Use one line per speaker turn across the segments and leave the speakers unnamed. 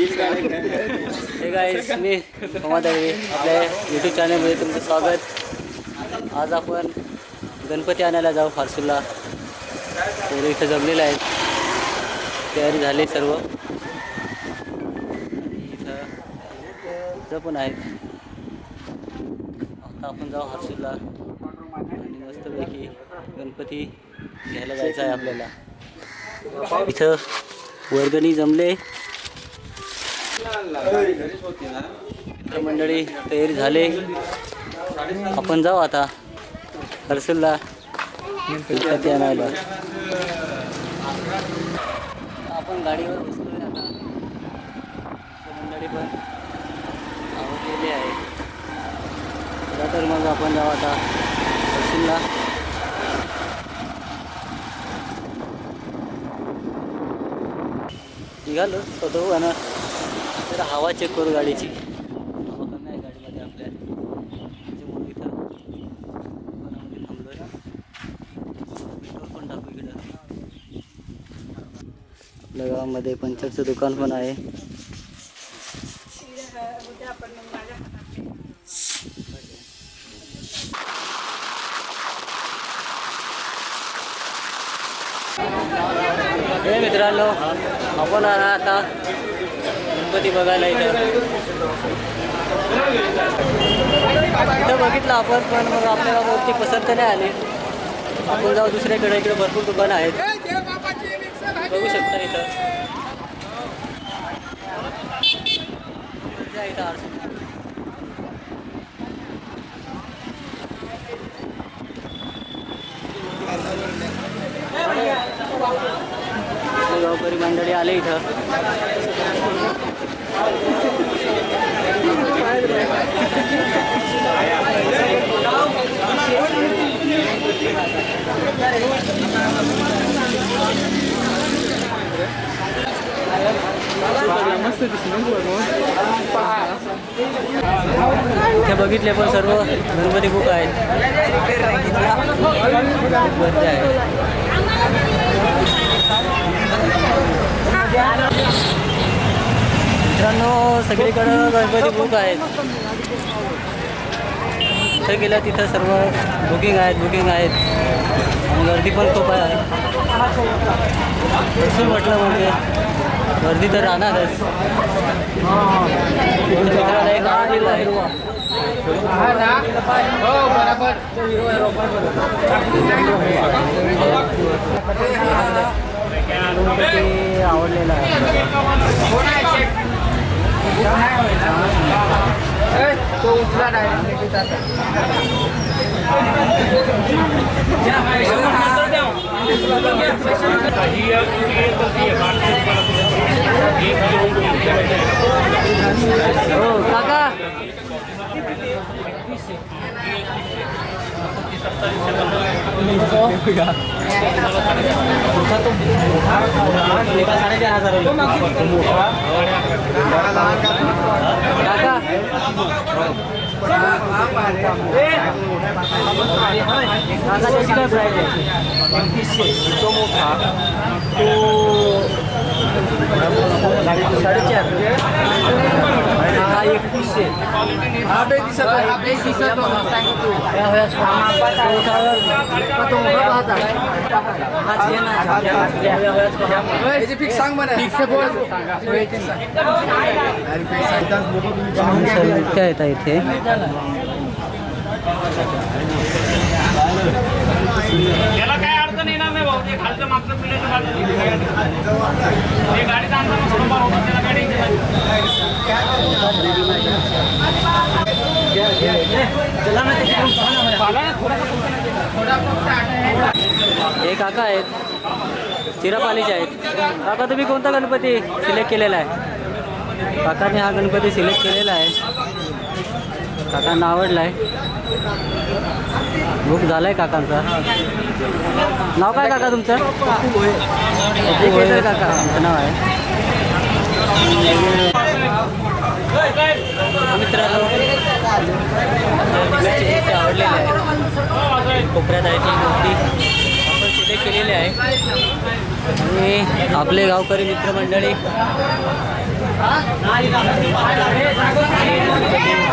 Hey guys मी मोहम्मद अली आपल्या YouTube चॅनलमध्ये तुमचं स्वागत. आज आपण गणपती आणायला जाऊ फारसूला तर इथं जमलेलं आहे तयारी झाली सर्व. आणि इथं इथं पण आहेत. आता आपण जाऊ हारसूलला आणि मस्तपैकी गणपती घ्यायला जायचं आहे आपल्याला. इथं वर्गणी जमले. मंडळी तयारी झाले. आपण जाऊ आता. हर्सुलला गणपती आणायला. आपण गाडीवर बसतोय आता. मंडळी पण आवडलेली आहे. चला तर मग आपण जाऊ आता हर्सुलला निघालो स्वतः आता हवा चेक करू गाडीची. हवा कमी आहे गाडीमध्ये आपल्या त्याच्यामुळे इथं. पेट्रोल पण टाकू इकडं. आपल्या गावामध्ये पंचरचं दुकान पण आहे. हे मित्रांनो आपण आला आता गणपती बघायला इथं. इथं बघितलं आपण पण मग आपल्याला मूर्ती पसंत नाही आली. आपण जाऊ दुसऱ्याकडे इकडे भरपूर दुकानं आहेत. बघू शकता इथं. इथं गावकरी मंडळी आले इथं. त्या बघितले पण सर्व गणपती बुक आहेत गर्दी आहे मित्रांनो सगळीकडं गणपती बुक आहेत. तिथं गेलं तिथं सर्व बुकिंग आहेत बुकिंग आहेत. आणि गर्दी पण खूप आहे. बसून म्हटलं म्हणजे गर्दी तर राहणारच. मित्राला एक आहे गणपती काका काका काका त्याची काय प्राईज आहे
तो मोठा तो साडेचार हा एकतीसशे. हा बे दिसत आहे. हा बे दिसत याची फिक्स सांग फिक्स बोल.
येतात इथे
त्याला काय अडचण येणार नाही भाऊ. ते खालचं मागचं थोडंफार होता त्याला गाडी
हे काका आहेत. चिरापालीचे आहेत. काका तुम्ही कोणता गणपती सिलेक्ट केलेला आहे? काकाने हा गणपती सिलेक्ट केलेला आहे. काकांना आवडला आहे बुक झालाय काकांचा. नाव काय काका तुमचं? काका तुमचं नाव आहे. मित्रांनो दिव्याची मूर्ती आहे कोपऱ्यात आहे ती मूर्ती आपण सिलेक्ट केलेली आहे. आणि आपले गावकरी मित्रमंडळी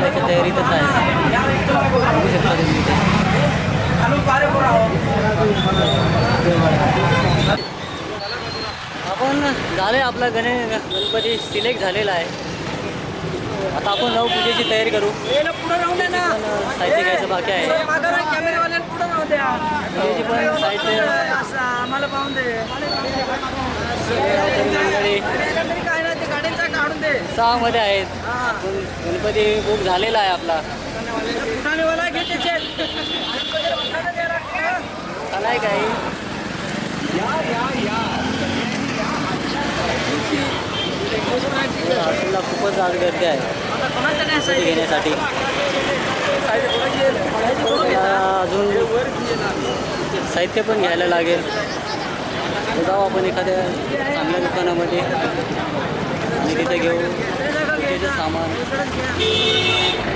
त्याच्या तयारीतच आहे बघू शकता तुम्ही इथे. आपण झाले आपला गणे गणपती सिलेक्ट झालेला आहे. आता आपण जाऊ पूजेची तयारी करू. साहित्य घ्यायचं बाकी आहे. पूजेची पण साहित्य
आम्हाला पाहून दे.
मंडळी
काय नाही ते गाडीचा काढून दे.
सहामध्ये आहेत. गणपती बुक झालेला आहे आपला. नाही काही? हॉटेलला खूपच आज गर्दी आहे. घेण्यासाठी. अजून साहित्य पण घ्यायला लागेल. जाऊ आपण एखाद्या चांगल्या दुकानामध्ये. आणि तिथे घेऊ. त्याचं सामान.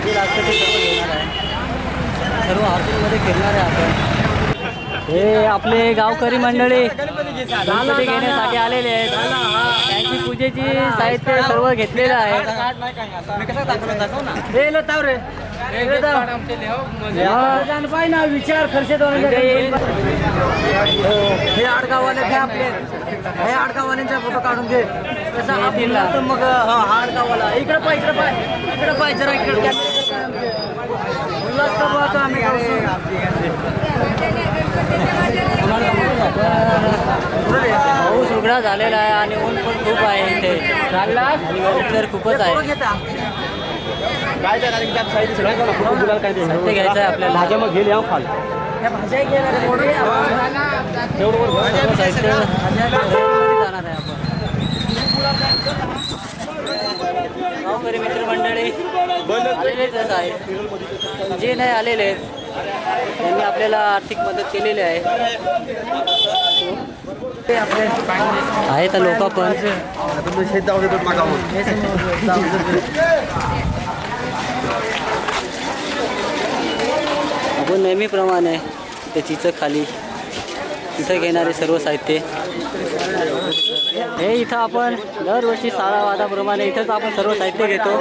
जे लागतं ते सर्व घेणार आहे. सर्व हॉटेलमध्ये फिरणार आहे आपण. हे आपले गावकरी मंडळी. गणपती घेण्यासाठी आलेले आहेत. त्यांची पूजेची साहित्य सर्व घेतलेलं आहे.
हे लताव रे पाय ना विचार खर्च हे आडगाववाले घे आपले हे आडगाववाल्यांचा फोटो काढून घे. कसं आपला तर मग हा हा आडगाववाला. इकडे पाय इकडे पाय. इकडे पाय जरा इकडे उल्हास आम्ही
पाऊस झालेला आहे आणि ऊन पण खूप आहे इथे. आणि तर खूपच आहे. काय घ्यायचं आहे आपल्याला.
भाज्या मग ना रे,
साहित्य जाणार आहे आपण गावकरी मित्रमंडळी आलेलेच आहे जे नाही आलेले आहेत त्यांनी आपल्याला आर्थिक मदत केलेली आहे. आहे तर लोक पण. आपण नेहमीप्रमाणे त्याचीचं खाली तिथं घेणारे सर्व साहित्य. हे इथं आपण दरवर्षी साळा वादाप्रमाणे इथंच आपण सर्व साहित्य घेतो.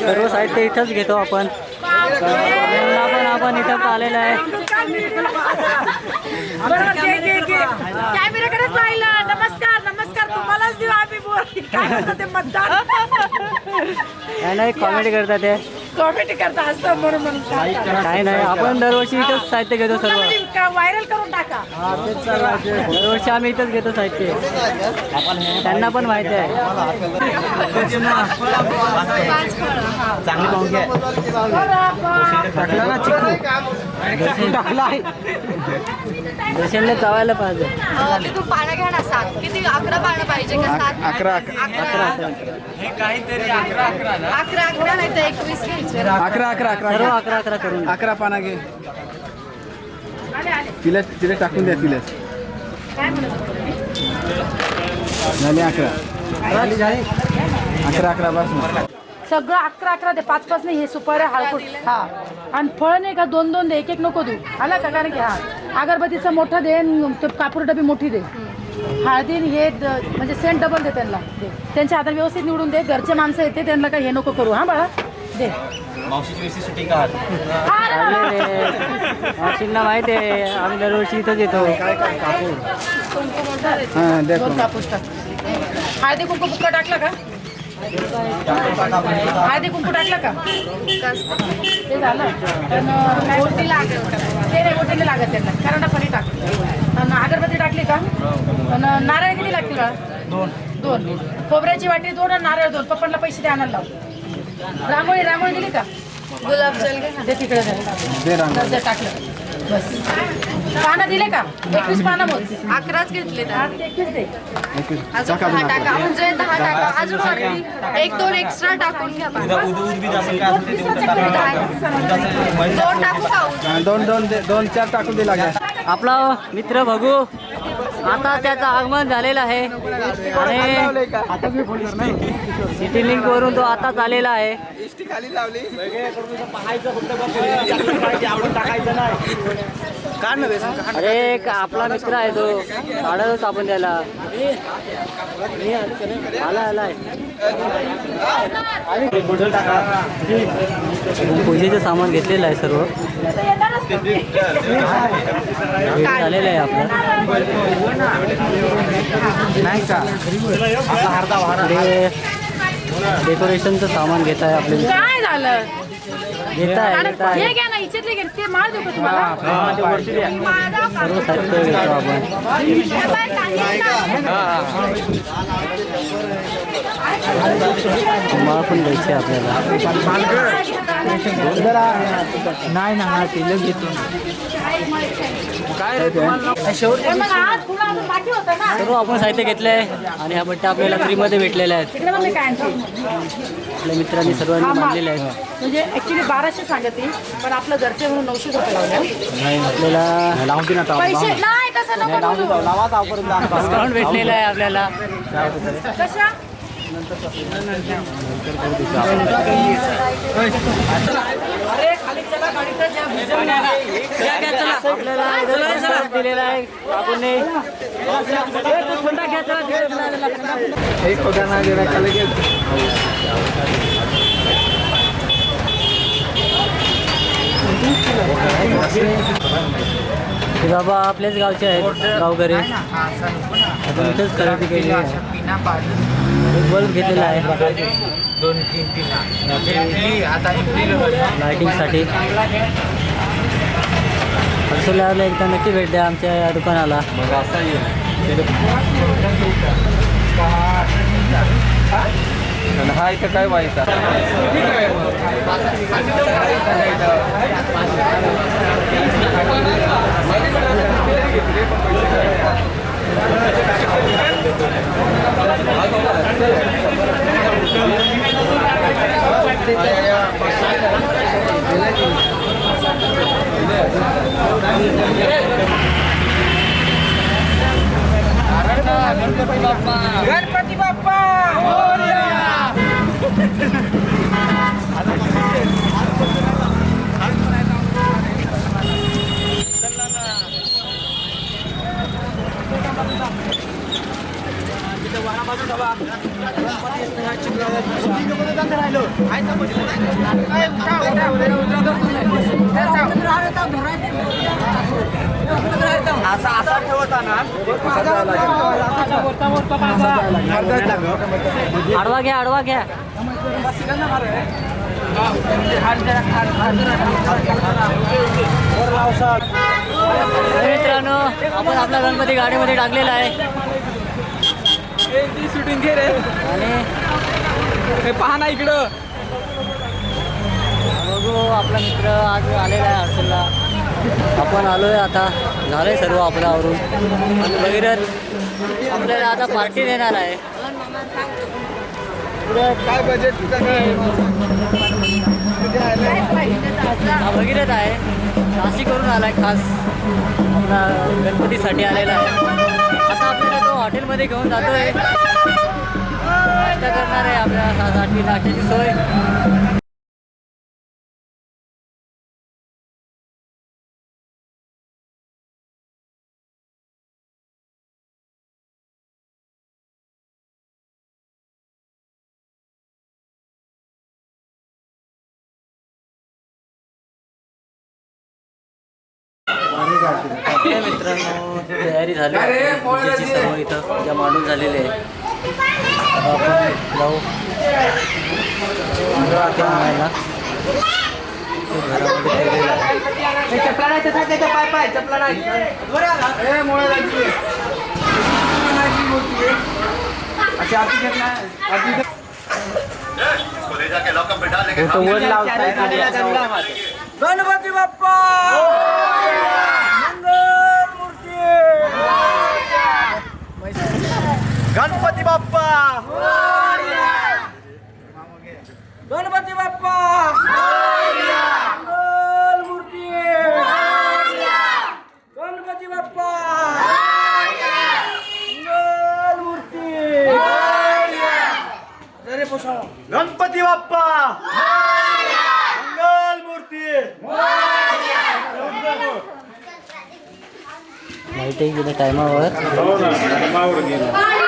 सर्व साहित्य इथंच घेतो आपण. पण आपण इथंच आलेलं आहे.
कॅमेराकडेच पाहिलं नमस्कार नमस्कार. तुम्हालाच देऊ आम्ही बोल. काय म्हणतात ते मतदान?
काय नाही कॉमेडी करतात ते.
कॉमेडी करता असं म्हणून म्हणून टाका.
काय नाही आपण दरवर्षी इथंच साहित्य घेतो सर्व.
व्हायरल करून टाका?
दरवर्षी आम्ही इथंच घेतो साहित्य. त्यांना पण माहिती आहे. दर्शनला चावायला पाहिजे.
तू पानं घ्या ना सात. किती? अकरा पानं पाहिजे का सात? अकरा अकरा. अकरा अकरा नाही तर एकवीस घ्यायचे.
अकरा अकरा अकरा.
सर्व अकरा अकरा करून
अकरा पाना घे. तिला तिला टाकून द्या तिला. झाले अकरा. अकरा अकरा बस.
सगळं अकरा अकरा दे पाच पाच नाही हे सुपाऱ्या हळकुट हा. आणि फळ नाही का दोन दोन दे एक एक नको देऊ. आला का? कारण की हा अगरबत्तीचा मोठा दे तो कापूर डबी मोठी दे. हळदी आणि हे द- म्हणजे सेंट डबल दे त्यांना. दे. त्यांच्या हातात व्यवस्थित निवडून दे. घरचे माणसं येते त्यांना काही हे नको करू. हा बाळा. दे.
मावशींना माहिती आहे आम्ही दरवर्षी इथंच येतो.
हां
कापूस टाक. हळदी कुंकू बुक्का टाकला का? हळदी कुंकू टाकला का? ते झालं. पण ओटी लागेल. ते नाही ओटीला लागत त्यांना. कारण पाणी टाक आणि अगरबत्ती टाकली का? आणि नारळ किती लागतील? का दोन. दोन. खोबऱ्याची वाटी दोन आणि नारळ दोन. पप्पांना पैसे द्या आणायला लाव. रांगोळी रांगोळी दिली का?
गुलाबजल.
ते तिकडे
दे रांग
दर्जा टाकलं. बस. पानं दिले का? एकवीस पानं मोज.
अकराच घेतले तर
आठ ते एकवीस दे.
एकवीस.
अजून
टाका
दहा
अजून
टाका म्हणजे दहा टाका अजून वरती एक दोन एक्स्ट्रा टाकून घ्या पानं. दोन टाकू. का
हां, दोन दोन चार टाकून दे लागेल.
आपला मित्र भगू आता त्याचं आगमन झालेलं आहे. आणि सिटी लिंक वरून तो आता आलेला आहे. अरे एक आपला मित्र आहे तो. काढतच आपण त्याला. आला आलाय पूजेचं सामान घेतलेलं आहे सर्व. झालेलं आहे आपलं. पुढे डेकोरेशनचं सामान घेत आहे आपले
काय झालं? हे घ्या ना इच्छितले ते देऊ का तुम्हाला?
पण आपल्याला.
नाही ना हा ते घेतो
पण मग आज फुलं अजून बाकी होतं ना?
सर्व आपण साहित्य घेतलं आहे आणि ह्या बट्ट्या आपल्याला फ्रीमध्ये भेटलेल्या आहेत आपल्या मित्रांनी सर्वांनी मांडलेल्या आहेत
म्हणजे ऍक्च्युली बाराशे सांगते पण आपलं घरचे म्हणून नऊशे रुपये लावले.
आपल्याला
लावून
पैसे नाही तसं नको बोलू.
डिस्काउंट भेटलेला आहे आपल्याला.
कशा?
आपल्याला दिलेला आहे आपण
एक होता जरा लगेच
हे बाबा आपल्याच गावचे आहेत गावकरी. आपण इथेच खरेदी केली आहे. बल्ब घेतलेला आहे
दोन तीन
लायटिंगसाठी हर्सुल्याला एकदा नक्की भेट द्या आमच्या या दुकानाला.
आणि हा इथं काय व्हायचा गणपती बाप्पा असा असा ठेवता ना
आडवा घ्या आडवा घ्या. तर मित्रांनो आपण आपला गणपती गाडीमध्ये टाकलेला आहे.
शूटिंग घे रे
आणि
पहा ना इकडं.
बघू आपला मित्र आज आलेला आहे हर्सलला आपण आलोय आता. झालंय सर्व आपलं आवरून आणि भगीरथ आपल्याला आता पार्टी देणार आहे.
काय बजेट
हा भगीरथ आहे. नाशिकवरून आलाय खास. आपला गणपतीसाठी आलेला आहे. आता आपल्याला तो हॉटेलमध्ये घेऊन जातोय. नाश्ता करणार आहे आपल्या सात आठ नाश्त्याची सोय. मित्रांनो तयारी झाली आहे. पूजेची सर्व इथं पूजा मांडून झालेली आहे घरामध्ये ठेवलेलं
चपला नाही त्याचा पाय पाय चपला नाही.
वर लावताय
Ganpati Bappa!
Ganpati Bappa. Gloria.
Ganpati Bappa. Gloria. Bal Murti. Gloria. Ganpati Bappa. Ganpati Bappa. Murti. Mangal Murti. Mangal
Murti. Mangal Murti. Mangal
Murti. Mangal Murti. Mangal Murti. Mangal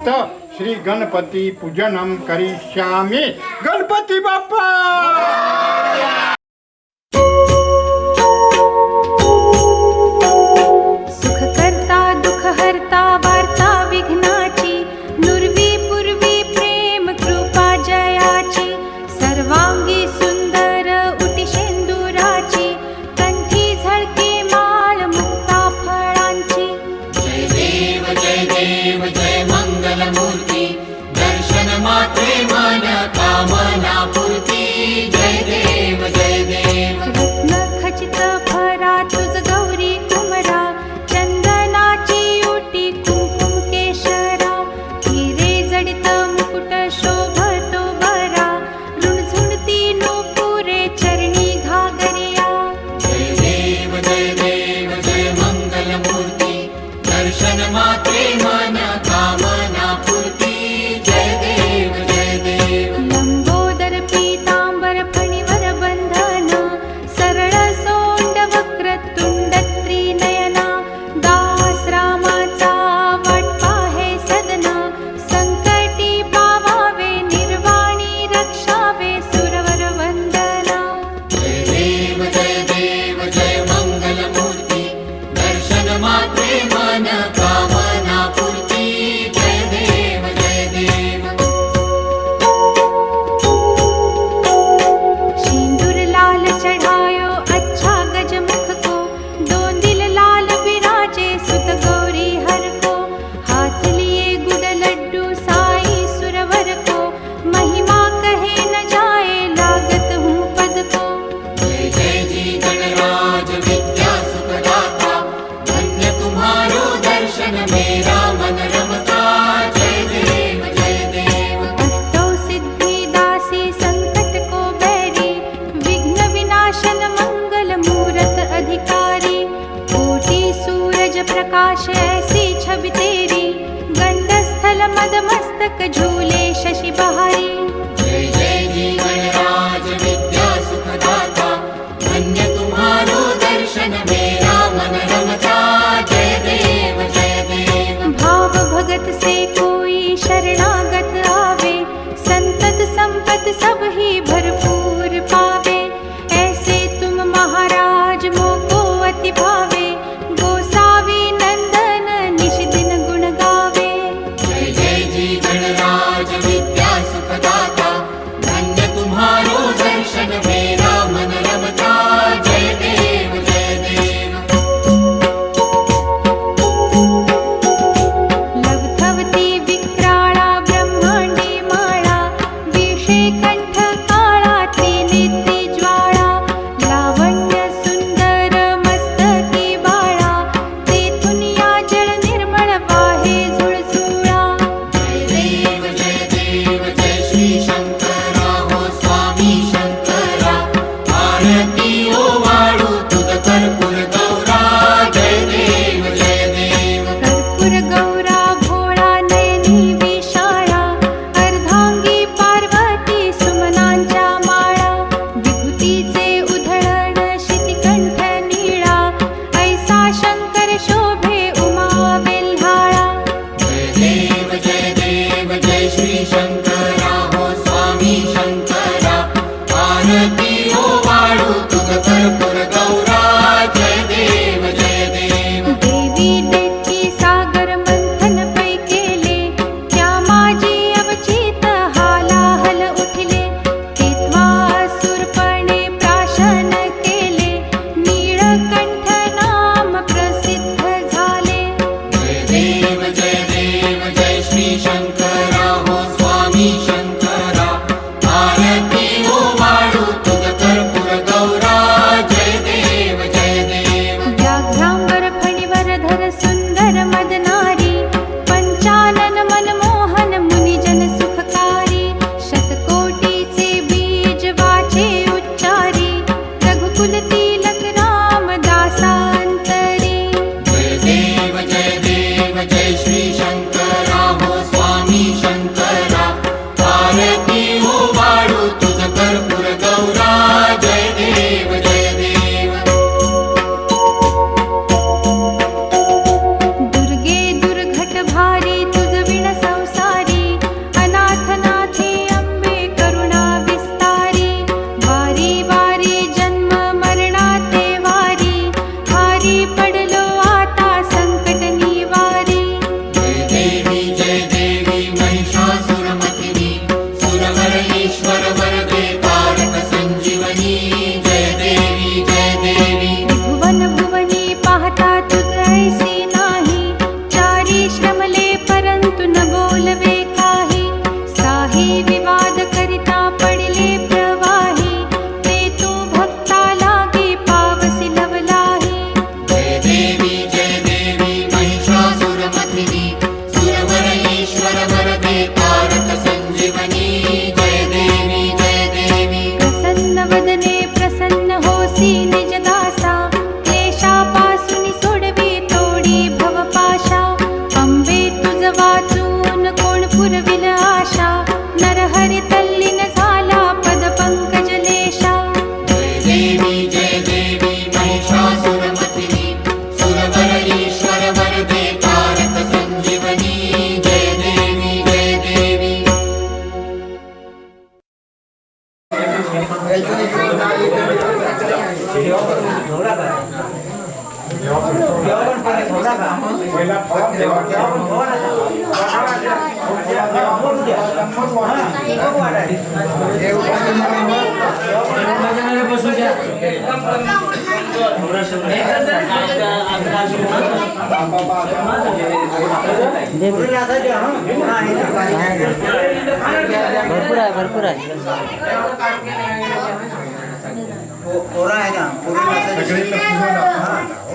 તો શ્રી ગણપતિ પૂજનમ કરી શ્યામી name. Wish enemy.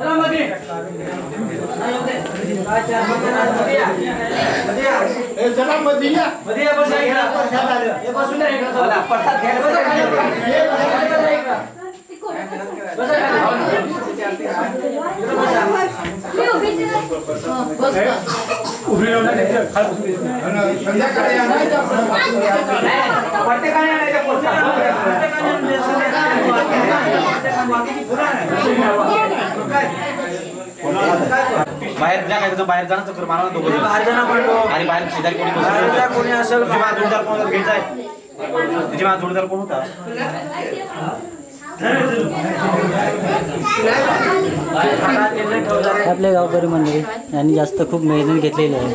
दररोज या. हो मोठ्या गोळा करून तुम्ही येतो. ए, चला मध्ये या आणि संध्याकाळी या नाही
बाहेर जा काय बाहेर जाणं कर मला दोघं बाहेर जाणं आणि बाहेर शेजारी कोणी बसलं कोणी असेल माझा जोडदार कोण घ्यायचा तुझी माझा जोडदार कोण होता?
आपल्या गावकरी मंडळी यांनी जास्त खूप मेहनत घेतलेली आहे.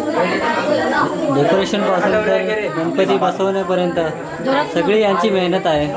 डेकोरेशनपासून तर गणपती बसवण्यापर्यंत सगळी यांची मेहनत आहे.